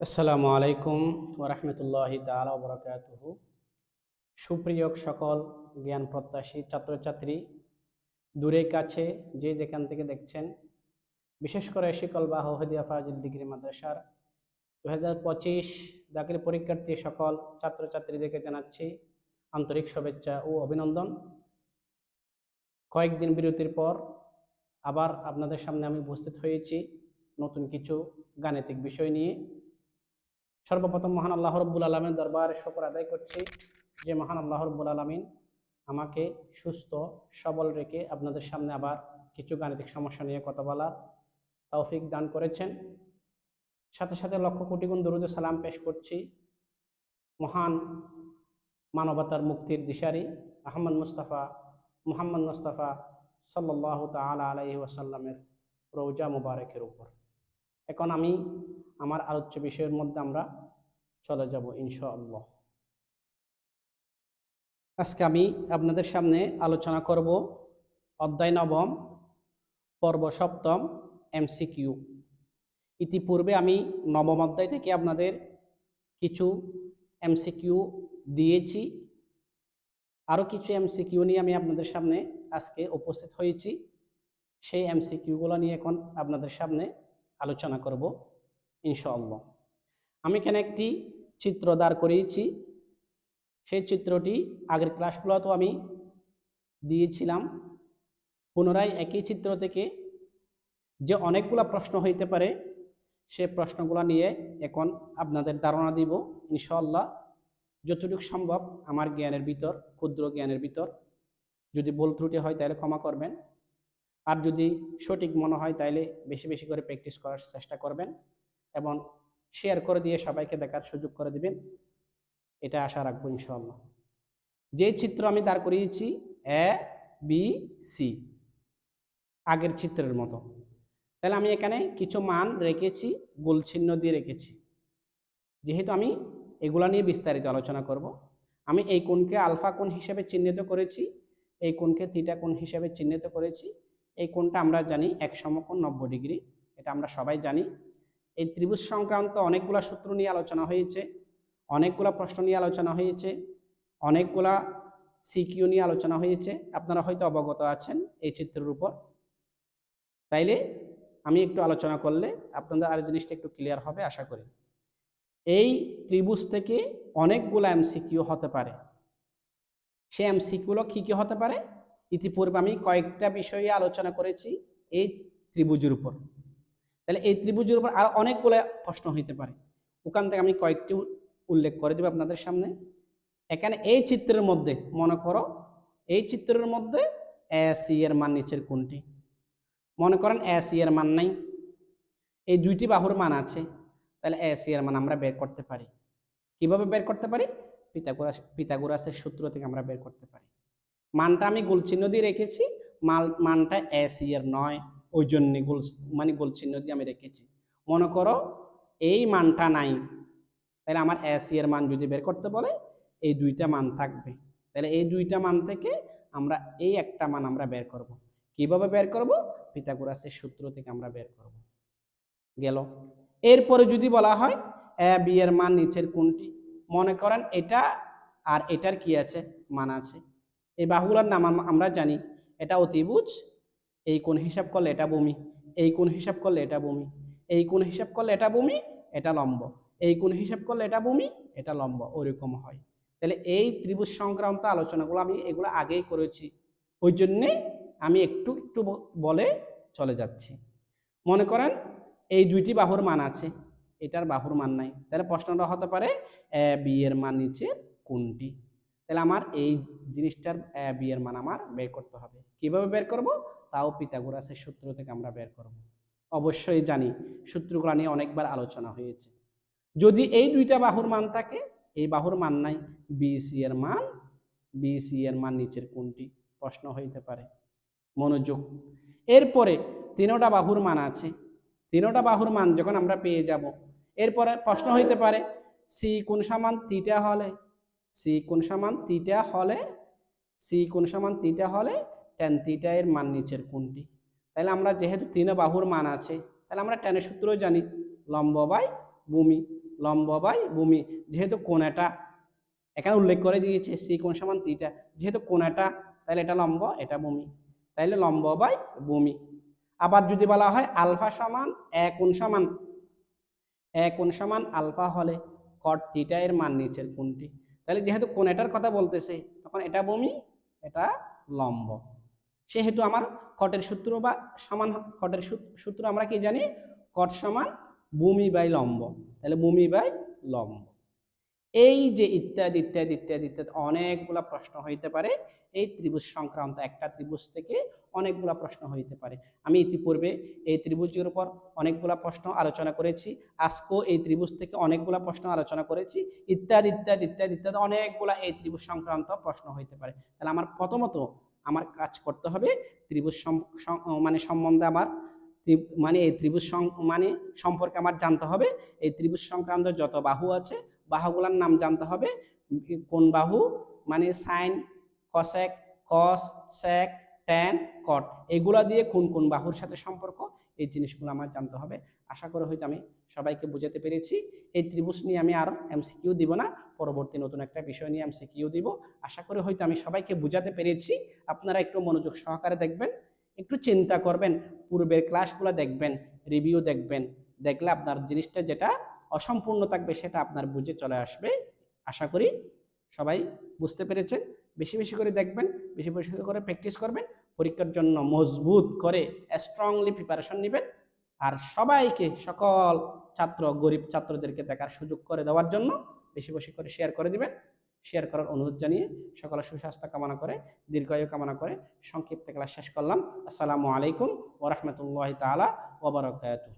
আসসালামু আলাইকুম ওরহমতুল্লাহ তালা বরকাতুহ। সুপ্রিয় সকল জ্ঞান প্রত্যাশী ছাত্রছাত্রী, দূরে কাছে যে যেখান থেকে দেখছেন, বিশেষ করে শিকল বা ফাজিল ডিগ্রি মাদ্রাসার দু হাজার পঁচিশ চাকরি পরীক্ষার্থী সকল ছাত্রছাত্রীদেরকে জানাচ্ছি আন্তরিক শুভেচ্ছা ও অভিনন্দন। কয়েকদিন বিরতির পর আবার আপনাদের সামনে আমি উপস্থিত হয়েছি নতুন কিছু গাণিতিক বিষয় নিয়ে। সর্বপ্রথম মহান আল্লাহ রব্বুল আলমের দরবারে শকর আদায় করছি যে মহান আল্লাহ রব্বুল আলমিন আমাকে সুস্থ, সবল রেখে আপনাদের সামনে আবার কিছু গাণিতিক সমস্যা নিয়ে কথা বলার তৌফিক দান করেছেন। সাথে সাথে লক্ষ কোটি গুণ দরুদ সালাম পেশ করছি মহান মানবতার মুক্তির দিশারি আহমদ মুস্তাফা, মুহাম্মদ মুস্তাফা সাল্লাহ তালা আলাইহি ওয়াসাল্লামের রৌজা মুবারকের উপর। এখন আমি আমার আলোচ্য বিষয়ের মধ্যে আমরা চলে যাব ইনশাআল্লাহ। আজকে আমি আপনাদের সামনে আলোচনা করব অধ্যায় নবম, পর্ব সপ্তম, এমসিকিউ। ইতিপূর্বে আমি নবম অধ্যায় থেকে আপনাদের কিছু এমসিকিউ দিয়েছি। আরও কিছু এমসিকিউ নিয়ে আমি আপনাদের সামনে আজকে উপস্থিত হয়েছি। সেই এমসিকিউগুলো নিয়ে এখন আপনাদের সামনে আলোচনা করব। ইনশাআল্লাহ। আমি এখানে একটি চিত্র দাঁড় করিয়েছি। সেই চিত্রটি আগের ক্লাসগুলোতেও আমি দিয়েছিলাম। পুনরায় একই চিত্র থেকে যে অনেকগুলো প্রশ্ন হইতে পারে, সে প্রশ্নগুলো নিয়ে এখন আপনাদের ধারণা দিব। ইনশাল্লাহ যতটুকু সম্ভব আমার জ্ঞানের ভিতর, ক্ষুদ্র জ্ঞানের ভিতর, যদি ভুল ত্রুটি হয় তাহলে ক্ষমা করবেন। আর যদি সঠিক মনে হয় তাহলে বেশি বেশি করে প্র্যাকটিস করার চেষ্টা করবেন। এবং শেয়ার করে দিয়ে সবাইকে দেখার সুযোগ করে দিবেন। এটা আশা রাখব ইনশাল্লাহ যে চিত্র আমি দাঁড় করিয়েছি এ বি সি আগের চিত্রের মতো। তাহলে আমি এখানে কিছু মান রেখেছি, গোল চিহ্ন দিয়ে রেখেছি। যেহেতু আমি এগুলা নিয়ে বিস্তারিত আলোচনা করব, আমি এই কোণকে আলফা কোণ হিসেবে চিহ্নিত করেছি, এই কোণকে থিটা কোণ হিসেবে চিহ্নিত করেছি। এই কোণটা আমরা জানি এক সমকোণ নব্বই ডিগ্রি, এটা আমরা সবাই জানি। এই ত্রিভুজ সংক্রান্ত অনেকগুলা সূত্র নিয়ে আলোচনা হয়েছে, অনেকগুলা প্রশ্ন নিয়ে আলোচনা হয়েছে, অনেকগুলা সিকিউ নিয়ে আলোচনা হয়েছে। আপনারা হয়তো অবগত আছেন এই চিত্রের উপর। তাইলে আমি একটু আলোচনা করলে আপনাদের আর জিনিসটা একটু ক্লিয়ার হবে, আশা করি। এই ত্রিভুজ থেকে অনেকগুলা এমসিকিউ হতে পারে। সে এম এমসিকিউগুলো কী কী হতে পারে? ইতিপূর্বে আমি কয়েকটা বিষয়ে আলোচনা করেছি এই ত্রিভুজের উপর। তাহলে এই ত্রিভুজের উপর আরও অনেকগুলো প্রশ্ন হইতে পারে। ওখান থেকে আমি কয়েকটি উল্লেখ করে দেবো আপনাদের সামনে। এখানে এই চিত্রের মধ্যে, মনে করো, এই চিত্রের মধ্যে এসি এর মান নিচের কোনটি? মনে করেন এসি এর মান নাই। এই দুইটি বাহুর মান আছে। তাহলে এসি এর মান আমরা বের করতে পারি। কীভাবে বের করতে পারি? পিতাগোরাস পিতাগোরাসের সূত্র থেকে আমরা বের করতে পারি। মানটা আমি গোল চিহ্ন দিয়ে রেখেছি। মাল, মানটা এসি এর নয়। ওই জন্য গোল মানে গোল চিহ্ন দিয়ে আমি রেখেছি। মনে করো এই মানটা নাই, তাহলে আমার এসি এর মান যদি বের করতে বলে, এই দুইটা মান থাকবে। তাহলে এই দুইটা মান থেকে আমরা এই একটা মান আমরা বের করব। কীভাবে বের করব? পিতাগোরাসের সূত্র থেকে আমরা বের করব। গেল। এরপরে যদি বলা হয়, এ বি এর মান নিচের কোনটি? মনে করেন এটা আর এটার কি আছে? মান আছে। এই বাহুগুলোর নাম আমরা জানি। এটা অতিভুজ এই কোণ হিসাব করলে এটা বমি? এই কোণ হিসাব করলে এটা বমি? এই কোণ হিসাব করলে এটা বমি? এটা লম্ব। এই কোণ হিসাব করলে এটা বমি? এটা লম্ব। ওইরকম হয়। তাহলে এই ত্রিভুজ সংক্রান্ত আলোচনাগুলো আমি এগুলো আগেই করেছি। ওই জন্যে আমি একটু একটু বলে চলে যাচ্ছি। মনে করেন এই দুইটি বাহুর মান আছে। এটার বাহুর মান নাই। তাহলে প্রশ্নটা হতে পারে বি এর মান নিচে কোনটি? তাহলে আমার এই জিনিসটার বি এর মান আমার বের করতে হবে। কীভাবে বের করব? তাও পিতাগোরাসের সূত্র থেকে আমরা বের করব। অবশ্যই জানি, সূত্রগুলো নিয়ে অনেকবার আলোচনা হয়েছে। যদি এই দুইটা বাহুর মান থাকে, এই বাহুর মান নাই বিসি এর মান বিসি এর মান নিচের কোনটি? প্রশ্ন হইতে পারে। মনোযোগ। এরপরে তিনোটা বাহুর মান আছে। তিনোটা বাহুর মান যখন আমরা পেয়ে যাব, এরপরে প্রশ্ন হইতে পারে সি কোন সমান তিটা হলে? সি কোন সমান তিটা হলে? সি কোন সমান তিটা হলে? টেন তিটা এর মান নিচের কোনটি? তাহলে আমরা যেহেতু তিন বাহুর মান আছে, তাহলে আমরা টেনের সূত্র জানি, লম্ব বাই ভূমি, লম্ব বাই ভূমি। যেহেতু কোণাটা এখানে উল্লেখ করে দিয়েছে সি কোণ সমান তিটা যেহেতু কোণাটা, তাহলে এটা লম্ব, এটা ভূমি। তাইলে লম্ব বাই ভূমি। আবার যদি বলা হয় আলফা সমান এক কোণ সমান এক কোণ সমান আলফা হলে কট থিটা এর মান নিচের কোণটি তাহলে যেহেতু কোণাটার কথা বলতেছে, তখন এটা ভূমি, এটা লম্ব। সেহেতু আমার কটের সূত্র বা সমান কটের সূত্র আমরা কি জানি? কট সমান ভূমি বাই লম্ব। তাহলে ভূমি বাই লম্ব। এই যে ইত্যাদি ইত্যাদি ইত্যাদি ইত্যাদি অনেকগুলা প্রশ্ন হইতে পারে। এই ত্রিভুজ সংক্রান্ত একটা ত্রিভুজ থেকে অনেকগুলা প্রশ্ন হইতে পারে। আমি ইতিপূর্বে এই ত্রিভুজের উপর অনেকগুলা প্রশ্ন আলোচনা করেছি। আজকেও এই ত্রিভুজ থেকে অনেকগুলা প্রশ্ন আলোচনা করেছি। ইত্যাদি ইত্যাদি ইত্যাদি ইত্যাদি অনেকগুলা এই ত্রিভুজ সংক্রান্ত প্রশ্ন হইতে পারে। তাহলে আমার প্রথমত আমার কাজ করতে হবে। ত্রিভুজ মানে সম্বন্ধে আমার মানে এই ত্রিভুজ মানে সম্পর্কে আমার জানতে হবে। এই ত্রিভুজ সংক্রান্ত যত বাহু আছে, বাহুগুলোর নাম জানতে হবে। কোন বাহু? মানে sine, cosec, cos, sec, tan, cot. এগুলা দিয়ে কোন কোন বাহুর সাথে সম্পর্ক? এই জিনিসগুলো আমার জানতে হবে। আশা করে হয়তো আমি সবাইকে বোঝাতে পেরেছি। এই ত্রিভুজ নিয়ে আমি আর এমসিকিউ দিব না, পরবর্তী নতুন একটা বিষয় নিয়ে এমসিকিউ দিব। আশা করে হয়তো আমি সবাইকে বোঝাতে পেরেছি। আপনারা একটু মনোযোগ সহকারে দেখবেন, একটু চিন্তা করবেন, পূর্বের ক্লাসগুলো দেখবেন রিভিউ দেখবেন, দেখলে আপনার জিনিসটা যেটা অসম্পূর্ণ থাকবে সেটা আপনার বুঝে চলে আসবে। আশা করি সবাই বুঝতে পেরেছেন। বেশি বেশি করে দেখবেন, বেশি বেশি করে প্র্যাকটিস করবেন, পরীক্ষার জন্য মজবুত করে স্ট্রংলি প্রিপারেশন নেবেন। আর সবাইকে, সকল ছাত্র, গরিব ছাত্রদেরকে দেখার সুযোগ করে দেওয়ার জন্য বেশি বেশি করে শেয়ার করে দিবেন। শেয়ার করার অনুরোধ জানিয়ে সকলে সুস্বাস্থ্য কামনা করে, দীর্ঘায়ু কামনা করে সংক্ষিপ্ত ক্লাস শেষ করলাম। আসসালামু আলাইকুম ওরহমতুল্লাহ তালা ওবরাকাতুহু